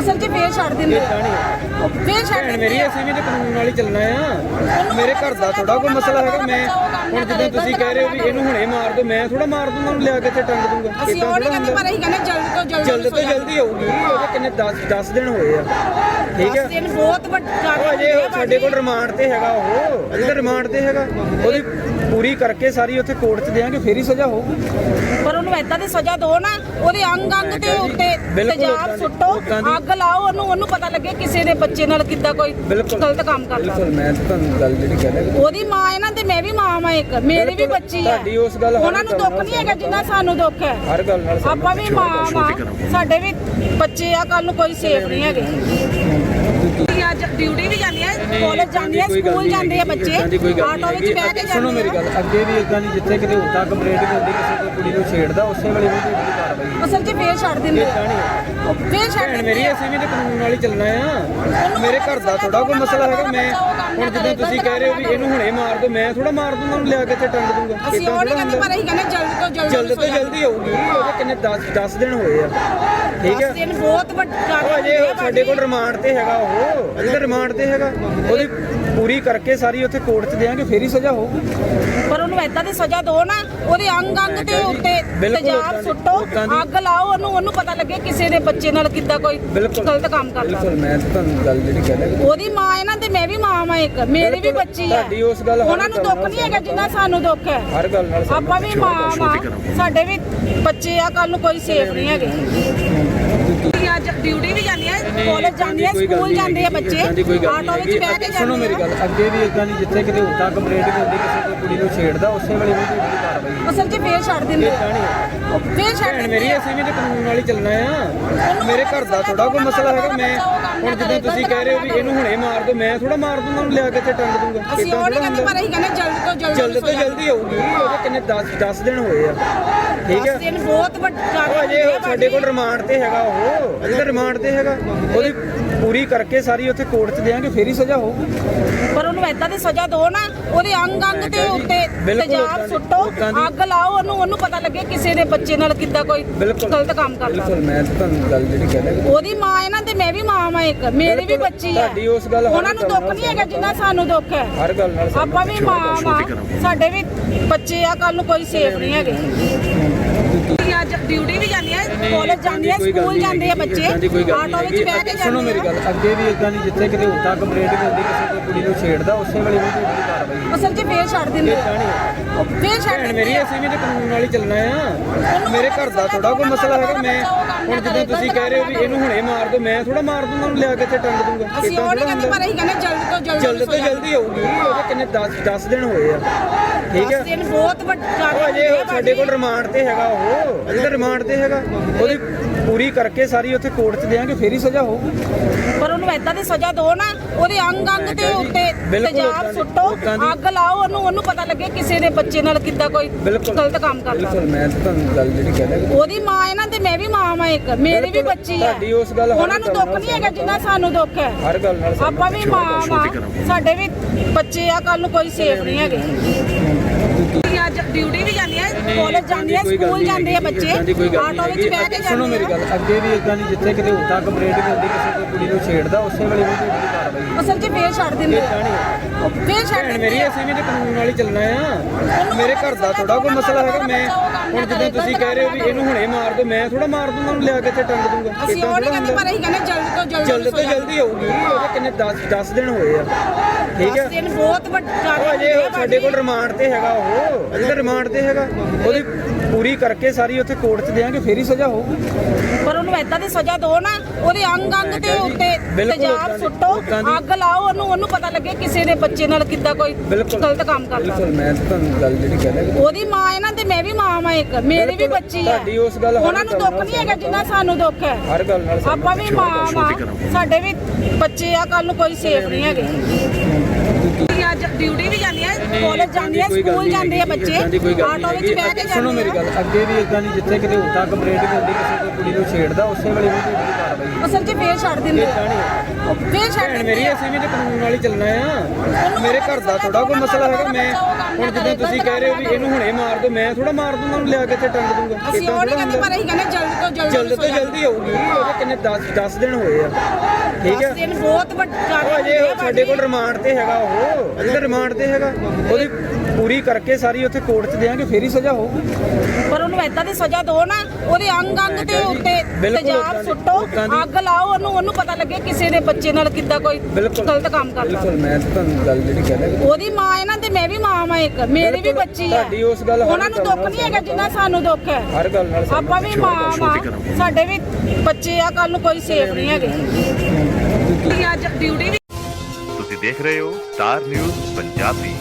ਅਸਲ 'ਚ ਫੇਰ ਛੱਡ ਦਿੰਦੇ ਫੇਰ ਛੱਡ ਦਿੰਦੇ ਮੇਰੀ। ਅਸੀਂ ਵੀ ਤੇ ਕਾਨੂੰਨ ਨਾਲ ਹੀ ਚੱਲਣਾ ਆ। ਮੇਰੇ ਘਰ ਦਾ ਥੋੜਾ ਕੋਈ ਮਸਲਾ ਹੈਗਾ ਮੈਂ ਹੁਣ ਜਿੱਦਾਂ ਤੁਸੀਂ ਕਹਿ ਰਹੇ ਹੋ ਵੀ ਇਹਨੂੰ ਹੁਣੇ ਮਾਰ ਦੋ ਮੈਂ ਥੋੜਾ ਮਾਰ ਦੂੰਗਾ ਉਹਨੂੰ ਲਿਆ ਕੇ ਇੱਥੇ ਟੰਗ ਦੂੰਗਾ। ਅਸੀਂ ਉਹ ਨਹੀਂ ਕਹਿੰਦੇ ਹੁੰਦਾ। ਪਰ ਅਸੀਂ ਕਹਿੰਦੇ ਜਲਦ ਤੋਂ ਜਲਦ ਜਲਦ ਤੋਂ ਜਲਦੀ ਹੋਊਗੀ ਉਹਦੇ ਕਿੰਨੇ 10 10 ਦਿਨ ਹੋਏ ਆ। ਠੀਕ ਆ? ਦਿਨ ਬਹੁਤ ਵੱਡਾ ਅਜੇ ਸਾਡੇ ਕੋਲ ਰਿਮਾਂਡ ਤੇ ਹੈਗਾ ਉਹ ਅਜੇ ਰਿਮਾਂਡ ਤੇ ਹੈਗਾ। ਉਹਦੀ ਪੂਰੀ ਕਰਕੇ ਸਾਰੀ ਉੱਥੇ ਕੋਰਟ 'ਚ ਦੇਾਂਗੇ ਫੇਰ ਹੀ ਸਜ਼ਾ ਹੋਊਗੀ। ਪਰ ਉਹਨੂੰ ਏਦਾਂ ਦੀ ਸਜ਼ਾ ਦਿਓ ਨਾ ਉਹਦੇ ਅੰਗ ਅੰਗ ਤੇ ਉੱਤੇ ਤੇਜ਼ਾਬ ਸੁੱਟੋ ਅੱਗ ਲਾਓ ਉਹਨੂੰ ਉਹਨੂੰ ਪਤਾ ਲੱਗੇ ਕਿਸੇ ਦੇ ਬੱਚੇ ਨਾਲ ਕਿੱਦਾਂ ਕੋਈ ਗਲਤ ਕੰਮ ਕਰਦਾ ਬਿਲਕੁਲ ਮੈਂ ਤਾਂ ਤੁਹਾਨੂੰ ਗੱਲ ਜਿਹੜੀ ਕਹਿ ਰਿਹਾ ਉਹਦੀ ਮਾਂ ਹੈ ਨਾ ਤੇ ਮੈਂ ਵੀ ਮਾਂ ਮਾਂ ਇੱਕ। ਮੇਰੀ ਵੀ ਬੱਚੀ ਹੈ। ਤੁਹਾਡੀ ਉਸ ਗੱਲ ਉਹਨਾਂ ਨੂੰ ਦੁੱਖ ਨਹੀਂ ਹੈਗਾ ਜਿੰਨਾ ਸਾਨੂੰ ਦੁੱਖ ਹੈ। ਹਰ ਗੱਲ ਨਾਲ ਆਪਾਂ ਵੀ ਮਾਂ ਮਾਂ ਸਾਡੇ ਵੀ ਬੱਚੇ ਆ ਕੱਲ ਨੂੰ ਕੋਈ ਸੇਫ ਨਹੀਂ ਹੈਗੇ। ਅੱਜ ਡਿਊਟੀ ਵੀ ਜਾਂਦੀ ਹੈ ਕਾਲਜ ਜਾਂਦੀ ਹੈ ਕੋਈ ਗੱਲ ਸਕੂਲ ਜਾਂਦੇ ਆ ਬੱਚੇ ਦੀ ਕੋਈ ਆਟੋ ਵਿੱਚ ਬਹਿ ਕੇ। ਸੁਣੋ ਜਾਂਦੇ ਮੇਰੀ ਗੱਲ ਅੱਗੇ ਵੀ ਇਦਾਂ ਨਹੀਂ ਜਿੱਥੇ ਕਿਤੇ ਹੁੰਦਾ ਕੰਪਲੇਂਟ ਵੀ ਹੁੰਦੀ ਕਿਸੇ ਕੋਈ ਕੁੜੀ ਨੂੰ ਛੇੜਦਾ ਉਸੇ ਵੇਲੇ ਵੀ ਉਹਦੀ ਕਾਰਵਾਈ ਅਸਲ 'ਚ ਫੇਰ ਛੱਡ ਦਿੰਦੇ। ਨਹੀਂ ਉਹ ਫੇਰ ਛੱਡ ਭੈਣ ਦਿੰਦੇ ਮੇਰੀ ਅਸੀਂ ਵੀ ਤੇ ਕਾਨੂੰਨ ਨਾਲ ਹੀ ਚੱਲਣਾ ਆ। ਮੇਰੇ ਘਰ ਦਾ ਥੋੜਾ ਕੋਈ ਮਸਲਾ ਹੈਗਾ ਮੈਂ ਹੁਣ ਜਿੱਦਾਂ ਤੁਸੀਂ ਕਹਿ ਰਹੇ ਹੋ ਵੀ ਇਹਨੂੰ ਹੁਣੇ ਮਾਰ ਦੋ ਮੈਂ ਥੋੜਾ ਮਾਰ ਦੂੰਗਾ ਉਹਨੂੰ ਲਿਆ ਕੇ ਇੱਥੇ ਟੰਗ ਦੂੰਗਾ। ਅਸੀਂ ਉਹ ਨਹੀਂ ਕਹਿੰਦੇ ਪਰ। ਅਸੀਂ ਕਹਿੰਦੇ ਜਲਦ ਤੋਂ ਜਲਦ ਜਲਦ ਤੋਂ ਜਲਦੀ ਹੋਊਗੀ ਉਹਦੇ ਕਿੰਨੇ 10 10 ਦਿਨ ਹੋਏ ਆ। ਠੀਕ ਆ ਦਿਨ ਬਹੁਤ ਵੱਡਾ ਉਹ ਅਜੇ ਸਾਡੇ ਕੋਲ ਰਿਮਾਂਡ ਤੇ ਹੈਗਾ ਉਹ। ਤਾਂ ਰਿਮਾਂਡ ਤੇ ਹੈਗਾ। ਉਹਦੀ ਪੂਰੀ ਕਰਕੇ ਸਾਰੀ ਉੱਥੇ ਕੋਰਟ 'ਚ ਦੇਾਂਗੇ ਫੇਰ ਹੀ ਸਜ਼ਾ ਹੋਊਗੀ। ਪਰ ਉਹਨੂੰ ਏਦਾਂ ਦੀ ਸਜ਼ਾ ਦਿਓ ਨਾ ਉਹਦੇ ਅੰਗ ਅੰਗ ਤੇ ਉੱਤੇ ਬਿਲਕੁਲ ਤੇਜ਼ਾਬ ਓਦਾਂ ਦੀ- ਸੁੱਟੋ ਦੀ- ਅੱਗ ਲਾਓ ਉਹਨੂੰ ਉਹਨੂੰ ਪਤਾ ਲੱਗੇ ਕਿਸੇ ਦੇ ਬੱਚੇ ਨਾਲ ਕਿੱਦਾਂ ਕੋਈ ਬਿਲਕੁਲ। ਗਲਤ ਕੰਮ ਕਰਦਾ। ਬਿਲਕੁਲ ਮੈਂ ਤਾਂ ਤੁਹਾਨੂੰ ਗੱਲ ਜਿਹੜੀ ਕਹਿ ਰਿਹਾ। ਉਹਦੀ ਮਾਂ ਹੈ ਨਾ ਤੇ ਮੈਂ ਵੀ ਮਾਂ ਮਾਂ ਇੱਕ ਮੇਰੀ ਵੀ ਬਿਲਕੁਲ, ਬੱਚੀ ਹੈ। ਤੁਹਾਡੀ ਉਸ ਗੱਲ ਹਰ ਉਹਨਾਂ ਨੂੰ ਗੱਲ ਦੁੱਖ ਨਾਲ ਨਹੀਂ ਹੈਗਾ ਜਿੰਨਾ ਸਾਨੂੰ ਦੁੱਖ ਹੈ। ਹਰ ਗੱਲ ਨਾਲ ਸਹਿਮਤ ਆਪਾਂ ਵੀ ਮਾਂ ਮਾਂ ਸਾਡੇ ਵੀ ਬੱਚੇ ਆ ਕੱਲ ਨੂੰ ਕੋਈ ਸੇਫ ਨਹੀਂ ਹੈਗੇ। ਡਿਊਟੀ ਵੀ ਜਾਂਦੀ ਹੈ ਕਾਲਜ ਜਾਂਦੀ ਹੈ ਸਕੂਲ ਜਾਂਦੇ ਆ ਬੱਚੇ ਆਟੋ ਵਿੱਚ ਬਹਿ। ਕੇ ਸੁਣੋ ਜਾਂਦੇ ਮੇਰੀ ਆ ਗੱਲ ਅੱਗੇ ਵੀ ਇਦਾਂ ਨਹੀਂ ਜਿੱਥੇ ਕਿਤੇ ਹੁੰਦਾ ਕੰਪਲੇਂਟ ਵੀ ਹੁੰਦੀ ਕਿਸੇ ਕੋਈ ਕੁੜੀ ਨੂੰ ਛੇੜਦਾ ਉਸੇ ਵੇਲੇ ਵੀ ਅਸਲ 'ਚ ਫੇਰ ਛੱਡ ਦਿੰਦੇ ਉਹ ਫੇਰ ਛੱਡ ਭੈਣ ਦਿੰਦੇ ਮੇਰੀ ਅਸੀਂ ਵੀ ਤੇ ਕਾਨੂੰਨ ਨਾਲ ਹੀ ਚੱਲਣਾ ਆ। ਮੇਰੇ ਘਰ ਦਾ ਥੋੜਾ ਕੋਈ ਮਸਲਾ ਹੈਗਾ ਮੈਂ ਹੁਣ ਜਿੱਦਾਂ ਤੁਸੀਂ ਕਹਿ ਰਹੇ ਹੋ ਵੀ ਇਹਨੂੰ ਹੁਣੇ ਮਾਰ ਦੋ ਮੈਂ ਥੋੜਾ ਮਾਰ ਦੂੰਗਾ ਉਹਨੂੰ ਲਿਆ ਕੇ ਇੱਥੇ ਟੰਗ ਦੂੰਗਾ। ਅਸੀਂ ਉਹ ਨਹੀਂ ਕਹਿੰਦੇ ਹੁੰਦਾ। ਪਰ ਅਸੀਂ ਕਹਿੰਦੇ ਜਲਦ ਤੋਂ ਜਲਦ ਜਲਦ ਤੋਂ ਜਲਦੀ ਹੋਊਗੀ ਉਹਦੇ ਕਿੰਨੇ 10 10 ਦਿਨ ਹੋਏ ਆ। ਠੀਕ ਆ? ਦਿਨ ਬਹੁਤ ਵੱਡਾ ਉਹ ਅਜੇ ਉਹ ਸਾਡੇ ਕੋਲ ਰਿਮਾਂਡ ਤੇ ਹੈਗਾ ਉਹ ਅਜੇ ਤਾਂ ਰਿਮਾਂਡ ਤੇ ਹੈਗਾ। ਉਹਦੀ ਪੂਰੀ ਕਰਕੇ ਸਾਰੀ ਉੱਥੇ ਕੋਰਟ 'ਚ ਦੇਾਂਗੇ ਫੇਰ ਹੀ ਸਜ਼ਾ ਹੋਊਗੀ। ਪਰ ਉਹਨੂੰ ਏਦਾਂ ਦੀ ਸਜ਼ਾ ਦਿਓ ਨਾ ਉਹਦੇ ਅੰਗ ਅੰਗ ਤੇ ਉੱਤੇ ਤੇਜ਼ਾਬ ਦੀ- ਸੁੱਟੋ ਦੀ- ਅੱਗ ਲਾਓ ਉਹਨੂੰ ਉਹਨੂੰ ਪਤਾ ਲੱਗੇ ਕਿਸੇ ਦੇ ਬੱਚੇ ਨਾਲ ਕਿੱਦਾਂ ਕੋਈ ਗਲਤ ਕੰਮ ਕਰਦਾ। ਬਿਲਕੁਲ ਮੈਂ ਤਾਂ ਤੁਹਾਨੂੰ ਗੱਲ ਜਿਹੜੀ ਕਹਿ ਰਿਹਾ ਉਹਦੀ ਮਾਂ ਹੈ ਨਾ ਤੇ ਮੈਂ ਵੀ ਮਾਂ ਮਾਂ ਇੱਕ ਮੇਰੀ ਵੀ ਬੱਚੀ ਹੈ। ਤੁਹਾਡੀ ਉਸ ਗੱਲ ਉਹਨਾਂ ਨੂੰ ਦੁੱਖ ਨਹੀਂ ਹੈਗਾ ਜਿੰਨਾ ਸਾਨੂੰ ਦੁੱਖ ਹੈ। ਹਰ ਗੱਲ ਨਾਲ ਆਪਾਂ ਵੀ ਮਾਂ ਮਾਂ ਸਾਡੇ ਵੀ ਬੱਚੇ ਆ ਕੱਲ ਨੂੰ ਕੋਈ ਸੇਫ ਨਹੀਂ ਹੈਗੇ। ਅੱਜ ਡਿਊਟੀ ਵੀ ਜਾਂਦੀ ਹੈ ਕਾਲਜ ਜਾਂਦੀ ਹੈ ਕੋਈ ਗੱਲ ਸਕੂਲ ਨਹੀਂ ਜਾਂਦੇ ਆ ਹੈਗੀ, ਬੱਚੇ ਏਦਾਂ ਦੀ ਕੋਈ ਗੱਲ ਆਟੋ ਵਿੱਚ ਨਹੀਂ ਬਹਿ ਕੇ ਹੈਗੀ। ਸੁਣੋ ਜਾਂਦੇ ਮੇਰੀ ਆ। ਗੱਲ ਅੱਗੇ ਵੀ ਇਦਾਂ ਨਹੀਂ ਜਿੱਥੇ ਕਿਤੇ ਹੁੰਦਾ ਕੰਪਲੇਂਟ ਵੀ ਹੁੰਦੀ ਕਿਸੇ ਕੋਈ ਕੁੜੀ ਨੂੰ ਛੇੜਦਾ ਉਸੇ ਵੇਲੇ ਵੀ ਉਹਦੀ ਕਾਰਵਾਈ ਅਸਲ 'ਚ ਫੇਰ ਛੱਡ ਦਿੰਦੇ ਇਦਾਂ ਨਹੀਂ ਉਹ ਫੇਰ ਛੱਡ ਭੈਣ ਦਿੰਦੇ ਮੇਰੀ ਅਸੀਂ ਵੀ ਤੇ ਕਾਨੂੰਨ ਨਾਲ ਹੀ ਚੱਲਣਾ ਆ। ਮੇਰੇ ਘਰ ਦਾ ਥੋੜਾ ਕੋਈ ਮਸਲਾ ਹੈਗਾ ਮੈਂ ਹੁਣ ਜਿੱਦਾਂ ਤੁਸੀਂ ਕਹਿ ਰਹੇ ਹੋ ਵੀ ਇਹਨੂੰ ਹੁਣੇ ਮਾਰ ਦੋ ਮੈਂ ਥੋੜਾ ਮਾਰ ਦੂੰਗਾ ਉਹਨੂੰ ਲਿਆ ਕੇ ਇੱਥੇ ਟੰਗ ਦੂੰਗਾ। ਅਸੀਂ ਏਦਾਂ ਉਹ ਨਹੀਂ ਥੋੜ੍ਹਾ ਕਹਿੰਦੇ ਹੁੰਦਾ। ਪਰ ਅਸੀਂ ਕਹਿੰਦੇ ਜਲਦ ਤੋਂ ਜਲਦ ਜਲਦ ਤੋਂ ਜਲਦੀ ਹੋਊਗੀ ਉਹਦੇ ਕਿੰਨੇ 10 10 ਦਿਨ ਹੋਏ ਆ। ਠੀਕ ਆ? ਦਿਨ ਬਹੁਤ ਵੱਡਾ ਉਹ ਅਜੇ ਉਹ ਸਾਡੇ ਕੋਲ ਰਿਮਾਂਡ ਤੇ ਹੈਗਾ ਉਹ। ਅਜੇ ਤਾਂ ਰਿਮਾਂਡ ਤੇ ਹੈਗਾ। ਉਹਦੀ ਪੂਰੀ ਕਰਕੇ ਸਾਰੀ ਉੱਥੇ ਕੋਰਟ 'ਚ ਦੇਾਂਗੇ ਫੇਰ ਹੀ ਸਜ਼ਾ ਹੋਊਗੀ। ਪਰ ਉਹਨੂੰ ਏਦਾਂ ਦੀ ਸਜ਼ਾ ਦਿਓ ਨਾ ਉਹਦੇ ਅੰਗ ਅੰਗ ਤੇ ਉੱਤੇ ਬਿਲਕੁਲ ਤੇਜ਼ਾਬ ਓਦਾਂ ਦੀ- ਸੁੱਟੋ ਓਦਾਂ ਦੀ- ਅੱਗ ਲਾਓ ਉਹਨੂੰ ਉਹਨੂੰ ਪਤਾ ਲੱਗੇ ਕਿਸੇ ਦੇ ਬੱਚੇ ਨਾਲ ਕਿੱਦਾਂ ਕੋਈ ਬਿਲਕੁਲ। ਗਲਤ ਕੰਮ ਕਰਦਾ। ਬਿਲਕੁਲ ਮੈਂ ਤਾਂ ਤੁਹਾਨੂੰ ਗੱਲ ਜਿਹੜੀ ਕਹਿ ਰਿਹਾ ਉਹਦੀ ਮਾਂ ਹੈ ਨਾ ਤੇ ਮੈਂ ਵੀ ਮਾਂ ਮਾਂ ਇੱਕ। ਮੇਰੀ ਵੀ ਬਿਲਕੁਲ, ਬੱਚੀ ਹੈ। ਤੁਹਾਡੀ ਉਸ ਗੱਲ ਹਰ ਉਹਨਾਂ ਨੂੰ ਗੱਲ ਦੁੱਖ ਨਾਲ ਨਹੀਂ ਹੈਗਾ ਜਿੰਨਾ ਸਾਨੂੰ ਦੁੱਖ ਹੈ। ਹਰ ਗੱਲ ਨਾਲ ਸਹਿਮਤ ਆਪਾਂ ਵੀ ਮਾਂ ਮਾਂ ਸਾਡੇ ਵੀ ਬੱਚੇ ਆ ਕੱਲ ਨੂੰ ਕੋਈ ਸੇਫ ਨਹੀਂ ਹੈਗੇ। ਅੱਜ ਡਿਊਟੀ ਵੀ ਜਾਂਦੀ ਕਾਲਜ ਜਾਂਦੀ ਕੋਈ ਗੱਲ ਸਕੂਲ ਜਾਂਦੇ ਆ ਬੱਚੇ। ਕੋਈ ਆਟੋ ਵਿੱਚ ਬਹਿ ਕੇ। ਸੁਣੋ ਜਾਂਦੇ ਮੇਰੀ ਆ। ਗੱਲ ਅੱਗੇ ਵੀ ਇਦਾਂ ਨਹੀਂ ਜਿੱਥੇ ਕਿਤੇ ਹੁੰਦਾ ਕੰਪਲੇਂਟ ਹੁੰਦੀ ਕਿਸੇ ਕੋਈ ਕੁੜੀ ਨੂੰ ਛੇੜਦਾ ਉਸੇ ਵੇਲੇ ਉਹਦੀ ਕਾਰਵਾਈ ਅਸਲ 'ਚ ਫੇਰ ਛੱਡ ਦਿੰਦੇ ਉਹ ਫੇਰ ਛੱਡ ਭੈਣ ਦਿੰਦੇ ਮੇਰੀ ਅਸੀਂ ਵੀ ਤੇ ਕਾਨੂੰਨ ਨਾਲ ਹੀ ਚੱਲਣਾ ਆ। ਮੇਰੇ ਘਰ ਦਾ ਥੋੜਾ ਕੋਈ ਮਸਲਾ ਹੈਗਾ ਮੈਂ ਹੁਣ ਜਿੱਦਾਂ ਤੁਸੀਂ ਕਹਿ ਰਹੇ ਹੋ ਵੀ ਇਹਨੂੰ ਹੁਣੇ ਮਾਰ ਦੋ ਮੈਂ ਥੋੜਾ ਮਾਰ ਦੂੰਗਾ ਉਹਨੂੰ ਲਿਆ ਕੇ ਇੱਥੇ ਟੰਗ ਦੂੰਗਾ। ਅਸੀਂ ਉਹ ਨਹੀਂ ਕਹਿੰਦੇ ਹੁੰਦਾ। ਪਰ ਅਸੀਂ ਕਹਿੰਦੇ ਜਲਦ ਤੋਂ ਜਲਦ ਜਲਦ ਤੋਂ ਜਲਦੀ ਹੋਊਗੀ ਉਹਦੇ ਕਿੰਨੇ 10 10 ਦਿਨ ਹੋਏ ਆ। ਠੀਕ ਆ? ਦਿਨ ਬਹੁਤ ਵੱਡਾ ਉਹ ਅਜੇ ਉਹ ਸਾਡੇ ਕੋਲ ਰਿਮਾਂਡ ਤੇ ਹੈਗਾ ਉਹ ਅਜੇ ਰਿਮਾਂਡ ਤੇ ਹੈਗਾ। ਉਹਦੀ ਪੂਰੀ ਕਰਕੇ ਸਾਰੀ ਉੱਥੇ ਕੋਰਟ 'ਚ ਦੇਾਂਗੇ ਫੇਰ ਹੀ ਸਜ਼ਾ ਹੋਊਗੀ। ਪਰ ਉਹਨੂੰ ਏਦਾਂ ਦੀ ਸਜ਼ਾ ਦਿਓ ਨਾ ਉਹਦੇ ਅੰਗ ਅੰਗ ਤੇ ਉੱਤੇ ਤੇਜ਼ਾਬ ਦੀ- ਸੁੱਟੋ ਦੀ- ਅੱਗ ਲਾਓ ਉਹਨੂੰ ਉਹਨੂੰ ਪਤਾ ਲੱਗੇ ਕਿਸੇ ਦੇ ਬੱਚੇ ਨਾਲ ਕਿੱਦਾਂ ਕੋਈ ਗਲਤ ਕੰਮ ਕਰਦਾ। ਬਿਲਕੁਲ ਮੈਂ ਤਾਂ ਤੁਹਾਨੂੰ ਗੱਲ ਜਿਹੜੀ ਕਹਿ ਰਿਹਾ ਉਹਦੀ ਮਾਂ ਹੈ ਨਾ ਤੇ ਮੈਂ ਵੀ ਮਾਂ ਮਾਂ ਇੱਕ ਮੇਰੀ ਵੀ ਬੱਚੀ ਹੈ। ਤੁਹਾਡੀ ਉਸ ਗੱਲ ਉਹਨਾਂ ਨੂੰ ਦੁੱਖ ਨਹੀਂ ਹੈਗਾ ਜਿੰਨਾ ਸਾਨੂੰ ਦੁੱਖ ਹੈ। ਹਰ ਗੱਲ ਨਾਲ ਆਪਾਂ ਵੀ ਮਾਂ ਮਾਂ ਸਾਡੇ ਵੀ ਬੱਚੇ ਆ ਕੱਲ ਨੂੰ ਕੋਈ ਸੇਫ ਨਹੀਂ ਹੈਗੇ ਅੱਜ ਡਿਊਟੀ ਵੀ ਜਾਂਦੀ ਹੈ ਕਾਲਜ ਜਾਂਦੀ ਕੋਈ ਗੱਲ ਸਕੂਲ ਜਾਂਦੇ ਆ ਬੱਚੇ। ਕੋਈ ਆਟੋ ਵਿੱਚ ਬਹਿ ਕੇ। ਸੁਣੋ ਜਾਂਦੇ ਮੇਰੀ ਆ। ਗੱਲ ਅੱਗੇ ਵੀ ਇਦਾਂ ਨਹੀਂ ਜਿੱਥੇ ਕਿਤੇ ਹੁੰਦਾ ਕੰਪਲੇਂਟ ਵੀ ਹੁੰਦੀ ਕਿਸੇ ਕੋਈ ਕੁੜੀ ਨੂੰ ਛੇੜਦਾ ਉਸੇ ਵੇਲੇ ਵੀ ਉਹਦੀ ਕਾਰਵਾਈ ਅਸਲ 'ਚ ਫੇਰ ਛੱਡ ਦਿੰਦੇ ਉਹ ਫੇਰ ਛੱਡ ਭੈਣ ਮੇਰੀ ਦਿੰਦੇ ਅਸੀਂ ਵੀ ਤੇ ਕਾਨੂੰਨ ਨਾਲ ਹੀ ਚੱਲਣਾ ਆ। ਮੇਰੇ ਘਰ ਦਾ ਥੋੜਾ ਕੋਈ ਮਸਲਾ ਹੈਗਾ ਮੈਂ ਹੁਣ ਜਿੱਦਾਂ ਤੁਸੀਂ ਕਹਿ ਰਹੇ ਹੋ ਵੀ ਇਹਨੂੰ ਹੁਣੇ ਮਾਰ ਦੋ ਮੈਂ ਥੋੜਾ ਮਾਰ ਦੂੰਗਾ ਉਹਨੂੰ ਲਿਆ ਕੇ ਇੱਥੇ ਟੰਗ ਦੂੰਗਾ। ਅਸੀਂ ਉਹ ਨਹੀਂ ਕਹਿੰਦੇ ਪਰ ਅਸੀਂ ਕਹਿੰਦੇ ਜਲਦੀ ਤੋਂ ਜਲਦੀ ਜਲਦ ਤੋਂ ਜਲਦੀ ਹੋਊਗੀ ਉਹਦੇ ਕਿੰਨੇ 10 10 ਦਿਨ ਹੋਏ ਆ। ਠੀਕ ਹੈ ਦਿਨ ਬਹੁਤ ਵੱਡਾ ਉਹ ਅਜੇ ਉਹ ਸਾਡੇ ਕੋਲ ਰਿਮਾਂਡ ਤੇ ਹੈਗਾ ਉਹ। ਤਾਂ ਰਿਮਾਂਡ ਤੇ ਹੈਗਾ। ਉਹਦੀ ਪੂਰੀ ਕਰਕੇ ਸਾਰੀ ਉੱਥੇ ਕੋਰਟ 'ਚ ਦੇਾਂਗੇ ਫੇਰ ਹੀ ਸਜ਼ਾ ਹੋਊਗੀ। ਪਰ ਉਹਨੂੰ ਏਦਾਂ ਦੀ ਸਜ਼ਾ ਦਿਓ ਨਾ ਉਹਦੇ ਅੰਗ ਅੰਗ ਦੇ ਉੱਤੇ ਬਿਲਕੁਲ ਤੇਜ਼ਾਬ ਸੁੱਟੋ ਅੱਗ ਲਾਓ ਉਹਨੂੰ ਉਹਨੂੰ ਪਤਾ ਲੱਗੇ ਕਿਸੇ ਦੇ ਬੱਚੇ ਨਾਲ ਕਿੱਦਾਂ ਕੋਈ ਬਿਲਕੁਲ ਗਲਤ ਕੰਮ ਕਰਦਾ। ਬਿਲਕੁਲ ਮੈਂ ਤਾਂ ਤੁਹਾਨੂੰ ਗੱਲ ਜਿਹੜੀ ਕਹਿ ਰਿਹਾ। ਉਹਦੀ ਮਾਂ ਹੈ ਨਾ ਤੇ ਮੈਂ ਵੀ ਮਾਂ ਮਾਂ ਇੱਕ ਮੇਰੀ ਵੀ ਬੱਚੀ ਹੈ। ਤੁਹਾਡੀ ਉਸ ਗੱਲ ਹਰ ਉਹਨਾਂ ਨੂੰ ਗੱਲ ਦੁੱਖ ਨਾਲ ਨਹੀਂ ਹੈਗਾ ਜਿੰਨਾ ਸਾਨੂੰ ਦੁੱਖ ਹੈ। ਹਰ ਗੱਲ ਨਾਲ ਸਹਿਮਤ ਆਪਾਂ ਵੀ ਮਾਂ ਮਾਂ ਸਾਡੇ ਵੀ ਬੱਚੇ ਆ ਕੱਲ ਨੂੰ ਕੋਈ ਸੇਫ ਨਹੀਂ ਹੈਗੇ। ਅੱਜ ਡਿਊਟੀ ਵੀ ਤੁਸੀਂ ਦੇਖ ਰਹੇ ਹੋ ਸਟਾਰ ਨਿਊਜ਼ ਪੰਜਾਬੀ।